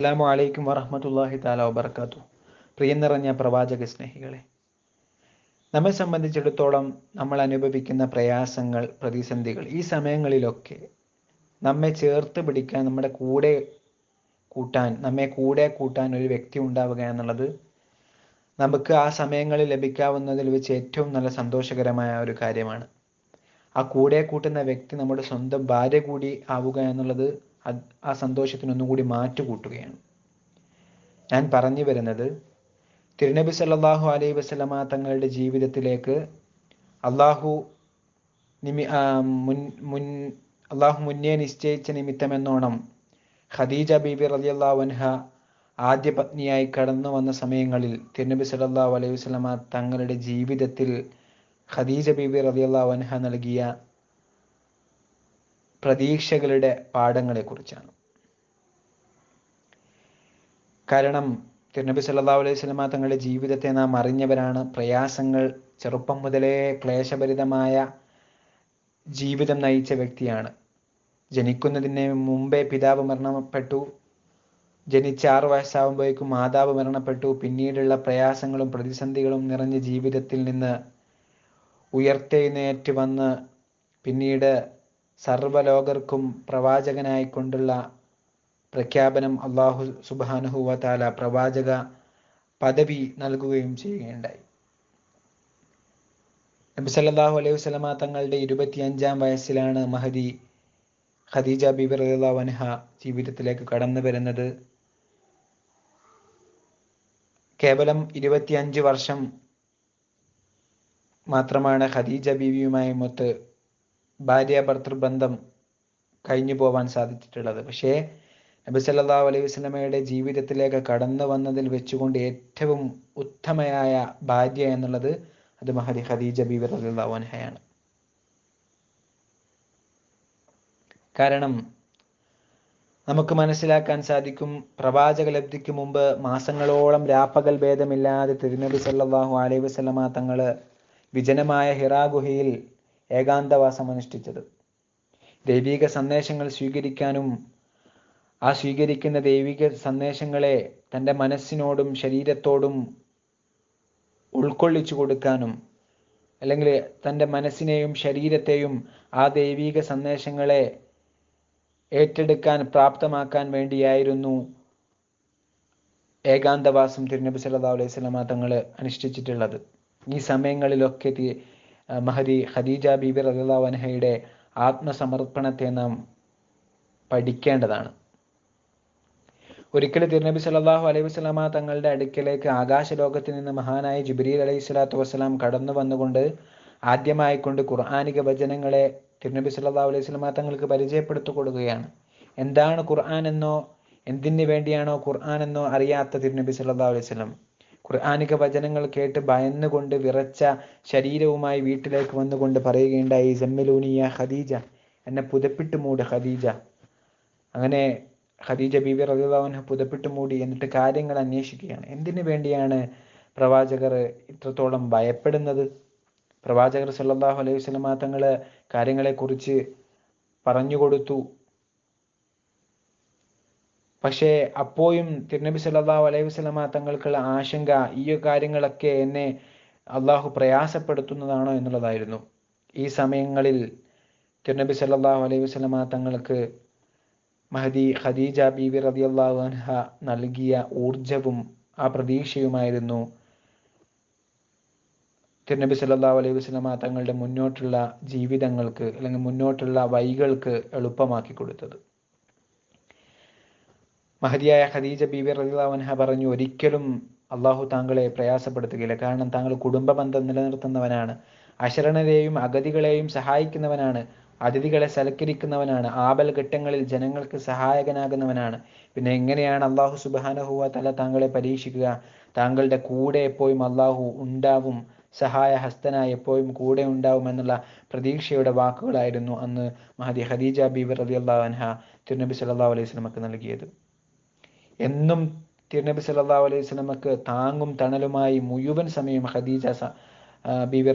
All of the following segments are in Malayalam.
അസ്സാം വലൈക്കും വറഹമത്തല്ലാഹി താല വബർക്കാത്തു പ്രിയ നിറഞ്ഞ പ്രവാചക സ്നേഹികളെ നമ്മെ സംബന്ധിച്ചിടത്തോളം നമ്മൾ അനുഭവിക്കുന്ന പ്രയാസങ്ങൾ പ്രതിസന്ധികൾ ഈ സമയങ്ങളിലൊക്കെ നമ്മെ ചേർത്ത് പിടിക്കാൻ നമ്മുടെ കൂടെ കൂട്ടാൻ നമ്മെ കൂടെ കൂട്ടാൻ ഒരു വ്യക്തി ഉണ്ടാവുക എന്നുള്ളത് നമുക്ക് ആ സമയങ്ങളിൽ ലഭിക്കാവുന്നതിൽ വെച്ച് ഏറ്റവും നല്ല സന്തോഷകരമായ ഒരു കാര്യമാണ്. ആ കൂടെ കൂട്ടുന്ന വ്യക്തി നമ്മുടെ സ്വന്തം ഭാര്യ കൂടി ആവുക എന്നുള്ളത് ആ സന്തോഷത്തിന് ഒന്നും കൂടി മാറ്റുകൂട്ടുകയാണ് ഞാൻ പറഞ്ഞു വരുന്നത് തിരുനബി സല്ലല്ലാഹു അലൈഹി വസല്ലമ തങ്ങളുടെ ജീവിതത്തിലേക്ക് അള്ളാഹു നിമി മുൻ മുൻ അള്ളാഹു മുന്നേ നിശ്ചയിച്ച നിമിത്തമെന്നോണം ഖദീജ ബീബി റളിയല്ലാഹു അൻഹ ആദ്യ പത്നിയായി കടന്നു വന്ന സമയങ്ങളിൽ തിരുനബി സല്ലല്ലാഹു അലൈഹി വസല്ലമ തങ്ങളുടെ ജീവിതത്തിൽ ഖദീജ ബീബി റളിയല്ലാഹു അൻഹ നൽകിയ പ്രതീക്ഷകളുടെ പാഠങ്ങളെക്കുറിച്ചാണ്. കാരണം തിരുനബി സല്ലല്ലാഹു അലൈഹി വസല്ലമ തങ്ങളുടെ ജീവിതത്തെ നാം അറിഞ്ഞവരാണ്. പ്രയാസങ്ങൾ ചെറുപ്പം മുതലേ ക്ലേശഭരിതമായ ജീവിതം നയിച്ച വ്യക്തിയാണ്. ജനിക്കുന്നതിന് മുമ്പേ പിതാവ് മരണപ്പെട്ടു. ജനിച്ച ആറ് വയസ്സാവുമ്പോഴേക്കും മാതാവ് മരണപ്പെട്ടു. പിന്നീടുള്ള പ്രയാസങ്ങളും പ്രതിസന്ധികളും നിറഞ്ഞ ജീവിതത്തിൽ നിന്ന് ഉയർത്തെഴുന്നേറ്റ് വന്ന് പിന്നീട് സർവലോകർക്കും പ്രവാചകനായിക്കൊണ്ടുള്ള പ്രഖ്യാപനം അള്ളാഹു സുബാനുഹു വതാല പ്രവാചക പദവി നൽകുകയും ചെയ്യുകയുണ്ടായി. നബി സല്ലാഹു അലൈഹി വസല്ലമ തങ്ങളുടെ ഇരുപത്തിയഞ്ചാം വയസ്സിലാണ് മഹദി ഖദീജ ബിബി റളിയല്ലാഹു അൻഹ ജീവിതത്തിലേക്ക് കടന്നു വരുന്നത്. കേവലം ഇരുപത്തിയഞ്ച് വർഷം മാത്രമാണ് ഖദീജ ബീവിയുമായി മൊത്ത് ഭാര്യ ഭർത്തൃബന്ധം കഴിഞ്ഞു പോവാൻ സാധിച്ചിട്ടുള്ളത്. പക്ഷേ നബി സല്ലല്ലാഹു അലൈഹി വസല്ലമയുടെ ജീവിതത്തിലേക്ക് കടന്നു വന്നതിൽ വെച്ചുകൊണ്ട് ഏറ്റവും ഉത്തമയായ ഭാര്യ എന്നുള്ളത് അത് മഹദി ഖദീജ ബീബി റളിയല്ലാഹു അൻഹയാണ്. കാരണം നമുക്ക് മനസ്സിലാക്കാൻ സാധിക്കും പ്രവാചക ലബ്ധിക്ക് മുമ്പ് മാസങ്ങളോളം രാപ്പകൽ ഭേദമില്ലാതെ തിരുനബി സല്ലല്ലാഹു അലൈഹി വസല്ലമ തങ്ങൾ വിജനമായ ഹിറാ ഗുഹയിൽ ഏകാന്തവാസം അനുഷ്ഠിച്ചത്. ദൈവിക സന്ദേശങ്ങൾ സ്വീകരിക്കാനും ആ സ്വീകരിക്കുന്ന ദൈവിക സന്ദേശങ്ങളെ തന്റെ മനസ്സിനോടും ശരീരത്തോടും ഉൾക്കൊള്ളിച്ചു കൊടുക്കാനും അല്ലെങ്കിൽ തന്റെ മനസ്സിനെയും ശരീരത്തെയും ആ ദൈവിക സന്ദേശങ്ങളെ ഏറ്റെടുക്കാൻ പ്രാപ്തമാക്കാൻ വേണ്ടിയായിരുന്നു ഏകാന്തവാസം തിരുനബി സല്ലല്ലാഹു അലൈഹി വസല്ലമ തങ്ങൾ അനുഷ്ഠിച്ചിട്ടുള്ളത്. ഈ സമയങ്ങളിലൊക്കെ മഹദി ഖദീജ ബീബി റളിയല്ലാഹു അൻഹയുടെ ആത്മസമർപ്പണത്തെ നാം പഠിക്കേണ്ടതാണ്. ഒരിക്കൽ തിരുനബി സല്ലല്ലാഹു അലൈഹി വസല്ലമ തങ്ങളുടെ അടുക്കലേക്ക് ആകാശലോകത്തിൽ നിന്ന് മഹാനായ ജിബ്രീൽ അലൈഹി സ്വലാത്തു വസ്സലാം കടന്നു വന്നുകൊണ്ട് ആദ്യമായി കൊണ്ട് ഖുർആാനിക വചനങ്ങളെ തിരുനബി സല്ലല്ലാഹു അലൈഹി വസല്ലമ തങ്ങൾക്ക് പരിചയപ്പെടുത്തു കൊടുക്കുകയാണ്. എന്താണ് ഖുർആൻ എന്നോ എന്തിനു വേണ്ടിയാണോ ഖുർആൻ എന്നോ അറിയാത്ത തിരുനബി സല്ലല്ലാഹു അലൈഹി വസല്ലം? ഖുർആാനിക വചനങ്ങൾ കേട്ട് ഭയന്നുകൊണ്ട് വിറച്ച ശരീരവുമായി വീട്ടിലേക്ക് വന്നുകൊണ്ട് പറയുകയുണ്ടായി ജമ്മിലൂനിയ ഖദീജ. എന്നെ പുതപ്പിട്ട് മൂട് ഖദീജ. അങ്ങനെ ഖദീജ ബീബി റളിയല്ലാഹു പുതപ്പിട്ട് മൂടി എന്നിട്ട് കാര്യങ്ങൾ അന്വേഷിക്കുകയാണ്. എന്തിനു വേണ്ടിയാണ് പ്രവാചകർ ഇത്രത്തോളം ഭയപ്പെടുന്നത്? പ്രവാചകർ സല്ലല്ലാഹു അലൈഹി വസല്ലമ തങ്ങൾ കാര്യങ്ങളെക്കുറിച്ച് പറഞ്ഞു കൊടുത്തു. പക്ഷേ അപ്പോഴും തിരുനബി സല്ലല്ലാഹു അലൈഹി വസല്ലമ തങ്ങൾക്കുള്ള ആശങ്ക ഈ കാര്യങ്ങളൊക്കെ എന്നെ അള്ളാഹു പ്രയാസപ്പെടുത്തുന്നതാണോ എന്നുള്ളതായിരുന്നു. ഈ സമയങ്ങളിൽ തിരുനബി സല്ലല്ലാഹു അലൈഹി വസല്ലമ തങ്ങൾക്ക് മഹദി ഖദീജ ബീവി റളിയല്ലാഹു അൻഹ നൽകിയ ഊർജവും ആ പ്രതീക്ഷയുമായിരുന്നു. തിരുനബി സല്ലല്ലാഹു അലൈഹി വസല്ലമ തങ്ങളുടെ മുന്നോട്ടുള്ള ജീവിതങ്ങൾക്ക് അല്ലെങ്കിൽ മുന്നോട്ടുള്ള വഴികൾക്ക് എളുപ്പമാക്കി കൊടുത്തത്. മഹതിയായ ഖദീജ ബീബി അൻഹ പറഞ്ഞു ഒരിക്കലും അള്ളാഹു താങ്കളെ പ്രയാസപ്പെടുത്തുകയില്ല. കാരണം താങ്കൾ കുടുംബ ബന്ധം നിലനിർത്തുന്നവനാണ്. അശരണരെയും അഗതികളെയും സഹായിക്കുന്നവനാണ്. അതിഥികളെ സൽക്കരിക്കുന്നവനാണ്. ആപൽ ഘട്ടങ്ങളിൽ ജനങ്ങൾക്ക് സഹായകനാകുന്നവനാണ്. പിന്നെ എങ്ങനെയാണ് അള്ളാഹു സുബാനഹുവ തല താങ്കളെ പരീക്ഷിക്കുക? താങ്കളുടെ കൂടെ എപ്പോഴും അള്ളാഹു ഉണ്ടാവും. സഹായ ഹസ്തനായി എപ്പോഴും കൂടെ ഉണ്ടാവും എന്നുള്ള പ്രതീക്ഷയുടെ വാക്കുകളായിരുന്നു അന്ന് മഹദി ഖദീജ ബീബി റളിയല്ലാഹു അൻഹ തിരുനബി സല്ലല്ലാഹു അലൈഹി വസല്ലമക്ക് നൽകിയത്. എന്നും തിരുനബി സല്ലല്ലാഹു അലൈഹി വസല്ലമക്ക് താങ്ങും തണലുമായി മുഴുവൻ സമയം ഖദീജ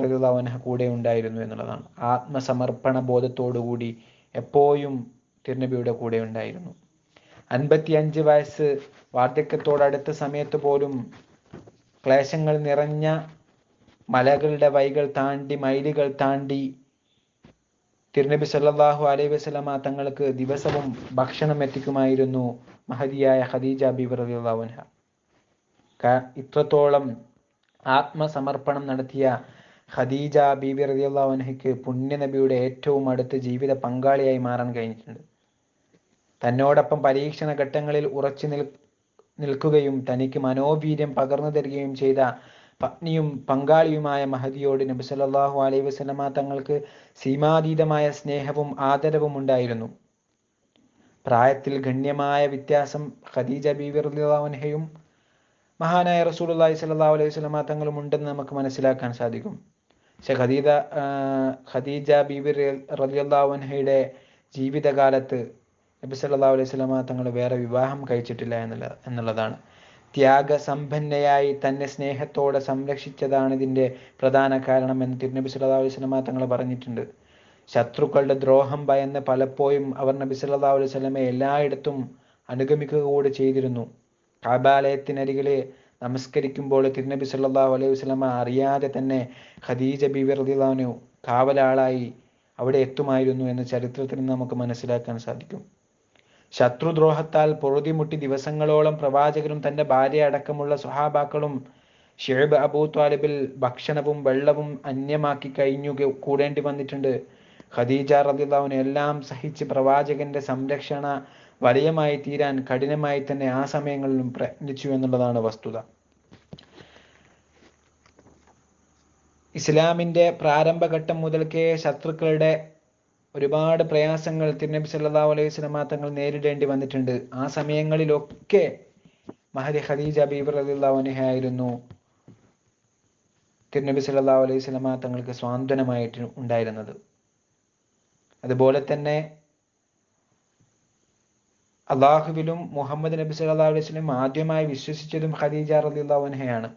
റളിയല്ലാഹു അൻഹ കൂടെ ഉണ്ടായിരുന്നു എന്നുള്ളതാണ്. ആത്മസമർപ്പണ ബോധത്തോടുകൂടി എപ്പോഴും തിരുനബിയുടെ കൂടെ ഉണ്ടായിരുന്നു. അൻപത്തിയഞ്ച് വയസ്സ് വാർദ്ധക്യത്തോടടുത്ത സമയത്ത് പോലും ക്ലേശങ്ങൾ നിറഞ്ഞ മലകളുടെ വൈകൾ താണ്ടി മൈലുകൾ താണ്ടി തിരുനബി സല്ലല്ലാഹു അലൈഹി വസല്ലമ തങ്ങൾക്ക് ദിവസവും ഭക്ഷണം എത്തിക്കുമായിരുന്നു മഹതിയായ ഖദീജ ബീബി റളിയല്ലാഹു അൻഹ. ക- ഇത്രത്തോളം ആത്മസമർപ്പണം നടത്തിയ ഖദീജ ബീബി അൻഹയ്ക്ക് പുണ്യനബിയുടെ ഏറ്റവും അടുത്ത ജീവിത പങ്കാളിയായി മാറാൻ കഴിഞ്ഞിട്ടുണ്ട്. തന്നോടൊപ്പം പരീക്ഷണ ഘട്ടങ്ങളിൽ ഉറച്ചു നിൽ നിൽക്കുകയും തനിക്ക് മനോവീര്യം പകർന്നു തരികയും ചെയ്ത പത്നിയും പങ്കാളിയുമായ മഹദിയോട് നബി സല്ലല്ലാഹു അലൈഹി വസല്ലമ തങ്ങൾക്ക് സീമാതീതമായ സ്നേഹവും ആദരവും ഉണ്ടായിരുന്നു. പ്രായത്തിൽ ഗണ്യമായ വ്യത്യാസം ഖദീജ അൻഹയും മഹാനായ റസൂലുള്ളാഹി സ്വല്ലല്ലാഹു അലൈഹി വസല്ലമ തങ്ങളും ഉണ്ടെന്ന് നമുക്ക് മനസ്സിലാക്കാൻ സാധിക്കും. പക്ഷെ ഖദീജ ഖദീജ റളിയല്ലാഹു അൻഹയുടെ ജീവിതകാലത്ത് നബി സല്ലല്ലാഹു അലൈഹി വസല്ലമ തങ്ങൾ വേറെ വിവാഹം കഴിച്ചിട്ടില്ല എന്നുള്ള എന്നുള്ളതാണ്. ത്യാഗസമ്പന്നയായി തന്നെ സ്നേഹത്തോടെ സംരക്ഷിച്ചതാണ് ഇതിന്റെ പ്രധാന കാരണം എന്ന് തിരുനബി സല്ലല്ലാഹു അലൈഹി വസല്ലമ തങ്ങൾ പറഞ്ഞിട്ടുണ്ട്. ശത്രുക്കളുടെ ദ്രോഹം ഭയന്ന് പലപ്പോഴും അവർ നബി അലൈഹി വസല്ലമയെ എല്ലായിടത്തും അനുഗമിക്കുക കൂടി ചെയ്തിരുന്നു. കാബാലയത്തിനരികിൽ നമസ്കരിക്കുമ്പോൾ തിരുനബി സല്ലല്ലാഹു അലൈഹി വസല്ലമ അറിയാതെ തന്നെ ഖദീജ ബിവി റളിയല്ലാഹു അൻഹ കാവലാളായി അവിടെ എത്തുമായിരുന്നു എന്ന് ചരിത്രത്തിൽ നമുക്ക് മനസ്സിലാക്കാൻ സാധിക്കും. ശത്രുദ്രോഹത്താൽ പൊറുതിമുട്ടി ദിവസങ്ങളോളം പ്രവാചകനും തന്റെ ഭാര്യ അടക്കമുള്ള സ്വഹാബാക്കളും ഷേബ് അബൂ ത്വാലിബിൽ ഭക്ഷണവും വെള്ളവും അന്യമാക്കി കഴിഞ്ഞു കൂടേണ്ടി വന്നിട്ടുണ്ട്. ഖദീജ റളിയല്ലാഹുവിനെ എല്ലാം സഹിച്ച് പ്രവാചകന്റെ സംരക്ഷണ വലയമായി തീരാൻ കഠിനമായി തന്നെ ആ സമയങ്ങളിലും പ്രയത്നിച്ചു എന്നുള്ളതാണ് വസ്തുത. ഇസ്ലാമിന്റെ പ്രാരംഭഘട്ടം മുതൽക്കേ ശത്രുക്കളുടെ ഒരുപാട് പ്രയാസങ്ങൾ തിരുനബി സല്ലല്ലാഹു അലൈഹി വസല്ലമ തങ്ങൾ നേരിടേണ്ടി വന്നിട്ടുണ്ട്. ആ സമയങ്ങളിലൊക്കെ മഹദി ഖദീജ ബീബർ ആയിരുന്നു. തിരുനബി സല്ലല്ലാഹു അലൈഹി വസല്ലമ തങ്ങൾക്ക് സ്വാന്തനമായിട്ട് ഉണ്ടായിരുന്നത്. അതുപോലെ തന്നെ അള്ളാഹുവിലും മുഹമ്മദ് നബി സല്ലല്ലാഹു അലൈഹി വസല്ലം ആദ്യമായി വിശ്വസിച്ചതും ഖദീജ റളിയല്ലാഹു അൻഹയാണ്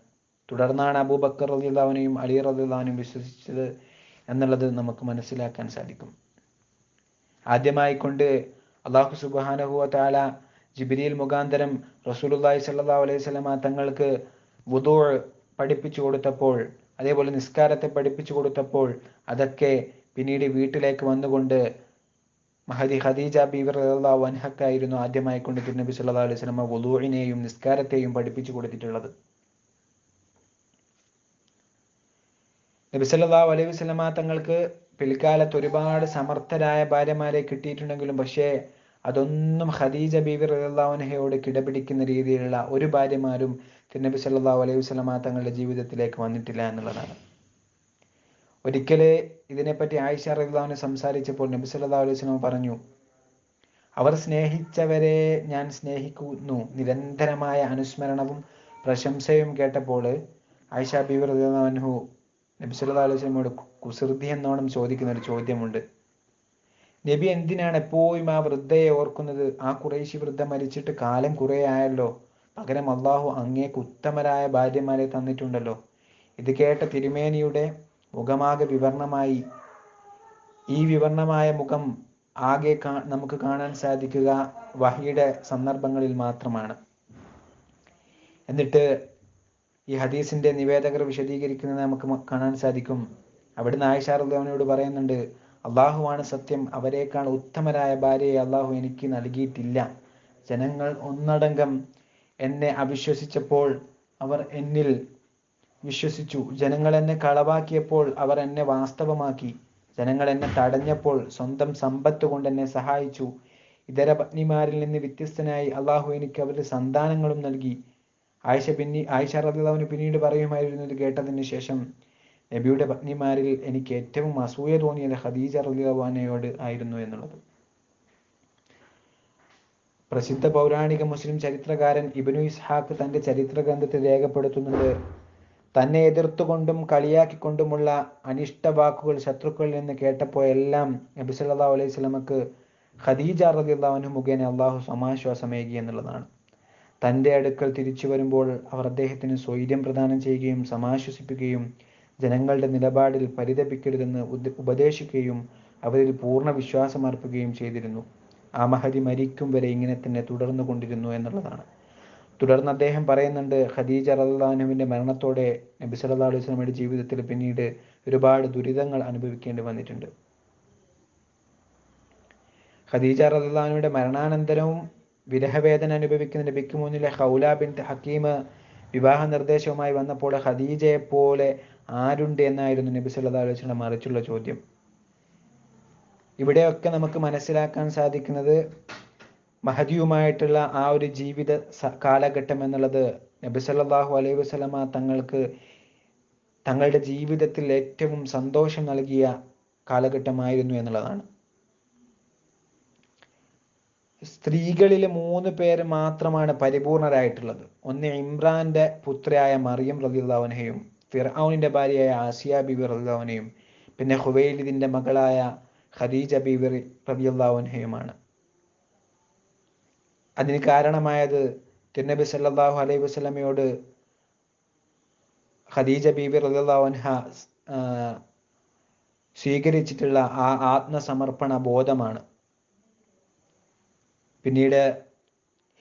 തുടർന്നാണ് അബൂബക്കർ അൻഹയും അലി അൻഹയും വിശ്വസിച്ചത് എന്നുള്ളത് നമുക്ക് മനസ്സിലാക്കാൻ സാധിക്കും. ആദ്യമായി കൊണ്ട് അള്ളാഹു സുബ്ഹാനഹു വ തആല ജിബ്രീൽ മുഖാന്തരം റസൂലുള്ളാഹി സല്ലാ അലൈഹി വസല്ലമ തങ്ങൾക്ക് വുദൂ പഠിപ്പിച്ചു കൊടുത്തപ്പോൾ അതേപോലെ നിസ്കാരത്തെ പഠിപ്പിച്ചു കൊടുത്തപ്പോൾ അതൊക്കെ പിന്നീട് വീട്ടിലേക്ക് വന്നുകൊണ്ട് മഹദി ഖദീജ ബീവി റളിയല്ലാഹു അൻഹക്കായിരുന്നു ആദ്യമായി കൊണ്ട് തിരുനബി സല്ലാ അലൈഹി വസല്ലമ വുദൂഇനെയും നിസ്കാരത്തെയും പഠിപ്പിച്ചു കൊടുത്തിട്ടുള്ളത്. നബി സല്ലാ അലൈഹി വസല്ലമ തങ്ങൾക്ക് പിൽക്കാലത്ത് ഒരുപാട് സമർത്ഥരായ ഭാര്യമാരെ കിട്ടിയിട്ടുണ്ടെങ്കിലും പക്ഷേ അതൊന്നും ഖദീജ ബീവി അൻഹയോട് കിടപിടിക്കുന്ന രീതിയിലുള്ള ഒരു ഭാര്യമാരും തിരുനബി സല്ലല്ലാഹു അലൈഹി വസല്ലമ തങ്ങളുടെ ജീവിതത്തിലേക്ക് വന്നിട്ടില്ല എന്നുള്ളതാണ്. ഒരിക്കൽ ഇതിനെപ്പറ്റി ആയിഷ അൻഹ സംസാരിച്ചപ്പോൾ നബി സല്ലല്ലാഹു അലൈഹി വസല്ലമ പറഞ്ഞു അവർ സ്നേഹിച്ചവരെ ഞാൻ സ്നേഹിക്കുന്നു. നിരന്തരമായ അനുസ്മരണവും പ്രശംസയും കേട്ടപ്പോൾ ആയിഷ ബീവി റളിയല്ലാഹു അൻഹു നബി സല്ലല്ലാഹു അലൈഹി വസല്ലമയോട് കുസൃതി എന്നോണം ചോദിക്കുന്ന ഒരു ചോദ്യമുണ്ട്. നബി എന്തിനാണ് എപ്പോഴും ആ വൃദ്ധയെ ഓർക്കുന്നത്? ആ കുറേശി വൃദ്ധ മരിച്ചിട്ട് കാലം കുറേ ആയല്ലോ. പകരം അള്ളാഹു അങ്ങേക്ക് ഉത്തമരായ ഭാര്യമാരെ തന്നിട്ടുണ്ടല്ലോ. ഇത് കേട്ട തിരുമേനിയുടെ മുഖമാകെ വിവരണമായി. ഈ വിവരണമായ മുഖം ആകെ നമുക്ക് കാണാൻ സാധിക്കുക വഹിയുടെ സന്ദർഭങ്ങളിൽ മാത്രമാണ്. എന്നിട്ട് ഈ ഹദീസിന്റെ നിവേദകർ വിശദീകരിക്കുന്നത് നമുക്ക് കാണാൻ സാധിക്കും. അവിടുന്ന് ആയിഷ റളിയല്ലാഹുവിനോട് പറയുന്നുണ്ട് അള്ളാഹുവാണ് സത്യം. അവരെക്കാൾ ഉത്തമരായ ഭാര്യയെ അള്ളാഹു എനിക്ക് നൽകിയിട്ടില്ല. ജനങ്ങൾ ഒന്നടങ്കം എന്നെ അവിശ്വസിച്ചപ്പോൾ അവർ എന്നിൽ വിശ്വസിച്ചു. ജനങ്ങൾ എന്നെ കളവാക്കിയപ്പോൾ അവർ എന്നെ വാസ്തവമാക്കി. ജനങ്ങൾ എന്നെ തടഞ്ഞപ്പോൾ സ്വന്തം സമ്പത്ത് കൊണ്ട് എന്നെ സഹായിച്ചു. ഇതര പത്നിമാരിൽ നിന്ന് വ്യത്യസ്തനായി അള്ളാഹു എനിക്ക് അവരുടെ സന്താനങ്ങളും നൽകി. ആയിഷ പിന്നി ആയിഷ റളിയല്ലാഹുവിന് പിന്നീട് പറയുമായിരുന്നു ഇത് കേട്ടതിന് ശേഷം നബിയുടെ പത്നിമാരിൽ എനിക്ക് ഏറ്റവും അസൂയ തോന്നിയത് ഖദീജ അൻഹയോട് ആയിരുന്നു എന്നുള്ളത്. പ്രസിദ്ധ പൗരാണിക മുസ്ലിം ചരിത്രകാരൻ ഇബ്നു ഇസ്ഹാഖ് തന്റെ ചരിത്ര ഗ്രന്ഥത്തിൽ രേഖപ്പെടുത്തുന്നുണ്ട് തന്നെ എതിർത്തുകൊണ്ടും കളിയാക്കിക്കൊണ്ടുമുള്ള അനിഷ്ട വാക്കുകൾ ശത്രുക്കളിൽ നിന്ന് കേട്ടപ്പോഴെല്ലാം നബി സല്ലല്ലാഹു അലൈഹി വസല്ലമക്ക് ഖദീജ റളിയല്ലാഹു അൻഹു മുഖേന അള്ളാഹു സമാശ്വാസമേകി എന്നുള്ളതാണ്. തന്റെ അടുക്കൽ തിരിച്ചു വരുമ്പോൾ അവർ അദ്ദേഹത്തിന് സ്വൈര്യം പ്രദാനം ചെയ്യുകയും സമാശ്വസിപ്പിക്കുകയും ജനങ്ങളുടെ നിലപാടിൽ പരിതപിക്കരുതെന്ന് ഉപദേശിക്കുകയും അവരിൽ പൂർണ വിശ്വാസം അർപ്പിക്കുകയും ചെയ്തിരുന്നു. ആ മഹതി മരിക്കും വരെ ഇങ്ങനെ തന്നെ തുടർന്നു കൊണ്ടിരുന്നു എന്നുള്ളതാണ്. തുടർന്ന് അദ്ദേഹം പറയുന്നുണ്ട് ഖദീജ റല്ലാനുവിന്റെ മരണത്തോടെ നബി സല്ലല്ലാഹു അലൈഹി വസല്ലമയുടെ ജീവിതത്തിൽ പിന്നീട് ഒരുപാട് ദുരിതങ്ങൾ അനുഭവിക്കേണ്ടി വന്നിട്ടുണ്ട്. ഖദീജ അൻഹയുടെ മരണാനന്തരവും വിരഹവേദന അനുഭവിക്കുന്ന നബിക്ക് മുന്നിലെ ഹൗല ബിൻ ഹക്കീം വിവാഹ നിർദ്ദേശവുമായി വന്നപ്പോൾ ഖദീജയെ പോലെ ആരുണ്ട് എന്നായിരുന്നു നബി സല്ലാ അലൈഹി വസല്ലം മറിച്ചുള്ള ചോദ്യം. ഇവിടെയൊക്കെ നമുക്ക് മനസ്സിലാക്കാൻ സാധിക്കുന്നത് മഹദിയുമായിട്ടുള്ള ആ ഒരു ജീവിത കാലഘട്ടം എന്നുള്ളത് നബി സല്ലാഹു അലൈഹി വസല്ലമ തങ്ങൾക്ക് തങ്ങളുടെ ജീവിതത്തിൽ ഏറ്റവും സന്തോഷം നൽകിയ കാലഘട്ടമായിരുന്നു എന്നുള്ളതാണ്. സ്ത്രീകളിൽ മൂന്ന് പേര് മാത്രമാണ് പരിപൂർണരായിട്ടുള്ളത്. ഒന്ന് ഇമ്രാന്റെ പുത്രയായ മറിയം റലിയുള്ളവനെയും ഫിർഔനിന്റെ ഭാര്യയായ ആസിയ ബിബി റലിയുള്ളവനെയും പിന്നെ ഹുവൈലിദിന്റെ മകളായ ഖദീജ ബിബി റലിയുള്ളവനെയുമാണ് അതിന് കാരണമായത് തിരുനബി സല്ലാഹു അലൈഹി വസല്ലമയോട് ഖദീജ ബീബി റളിയല്ലാഹുഅൻഹ സ്വീകരിച്ചിട്ടുള്ള ആ ആത്മസമർപ്പണ ബോധമാണ് പിന്നീട്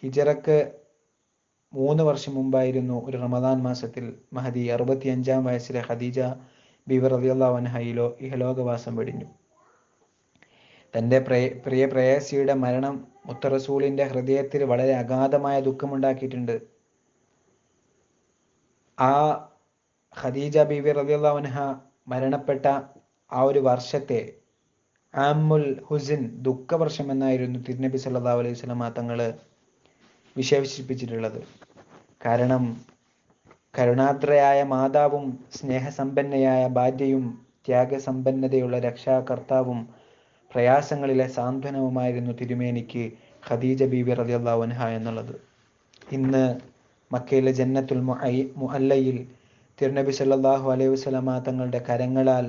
ഹിജറക്ക് മൂന്ന് വർഷം മുമ്പായിരുന്നു ഒരു റമദാൻ മാസത്തിൽ മഹദി അറുപത്തിയഞ്ചാം വയസ്സിലെ ഖദീജ ബീബി റളിയല്ലാഹു അൻഹ ഇലോ ഇഹലോകവാസം വെടിഞ്ഞു. തന്റെ പ്രിയ പ്രിയ പ്രേയസിയുടെ മരണം മുത്തറസൂലിന്റെ ഹൃദയത്തിൽ വളരെ അഗാധമായ ദുഃഖമുണ്ടാക്കിയിട്ടുണ്ട്. ആ ഖദീജ ബീവി റളിയല്ലാഹു അൻഹ മരണപ്പെട്ട ആ ഒരു വർഷത്തെ ആമുൽ ഹുസിൻ ദുഃഖവർഷം എന്നായിരുന്നു തിരുനബി സല്ലല്ലാഹു അലൈഹി വസല്ലമ തങ്ങൾ വിശേഷിപ്പിച്ചിട്ടുള്ളത്. കാരണം കരുണാദ്രയായ മാതാവും സ്നേഹസമ്പന്നയായ ഭാര്യയും ത്യാഗസമ്പന്നതയുള്ള രക്ഷാകർത്താവും പ്രയാസങ്ങളിലെ സാന്ത്വനവുമായിരുന്നു തിരുമേനിക്ക് ഖദീജ ബീബി റളിയല്ലാഹു അൻഹ എന്നുള്ളത്. ഇന്ന് മക്കയിലെ ജന്നത്തുൽ മുഅല്ലയിൽ തിരുനബി സല്ലല്ലാഹു അലൈഹി വസല്ലമ തങ്ങളുടെ കരങ്ങളാൽ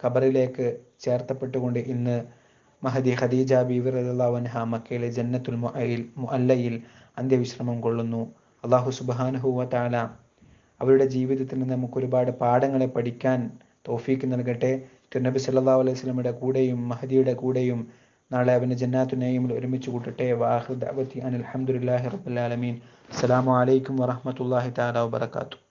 ഖബറിലേക്ക് ചേർത്തപ്പെട്ടുകൊണ്ട് ഇന്ന് മഹദി ഖദീജ റളിയല്ലാഹു അൻഹ മക്കയിലെ ജന്നത്തുൽ മുഅയിൽ മുഅല്ലയിൽ അന്ത്യവിശ്രമം കൊള്ളുന്നു. അള്ളാഹു വ തആല അവരുടെ ജീവിതത്തിൽ നിന്ന് നമുക്ക് ഒരുപാട് പാഠങ്ങളെ പഠിക്കാൻ തൗഫീഖ് നൽകട്ടെ. തിരുനബി സല്ലല്ലാഹു അലൈഹി വസല്ലമയുടെ കൂടെയും മഹദിയുടെ കൂടെയും നാളെ അവന് ജന്നാത്തുനെയും ഒരുമിച്ച് കൂട്ടട്ടെ. വാഹുദ് ദഅവതി അനിൽ റബ്ബിൽ ആലമീൻ. അസ്സലാമു അലൈക്കും വറഹ്മത്തുള്ളാഹി തആല വബറകാതുഹു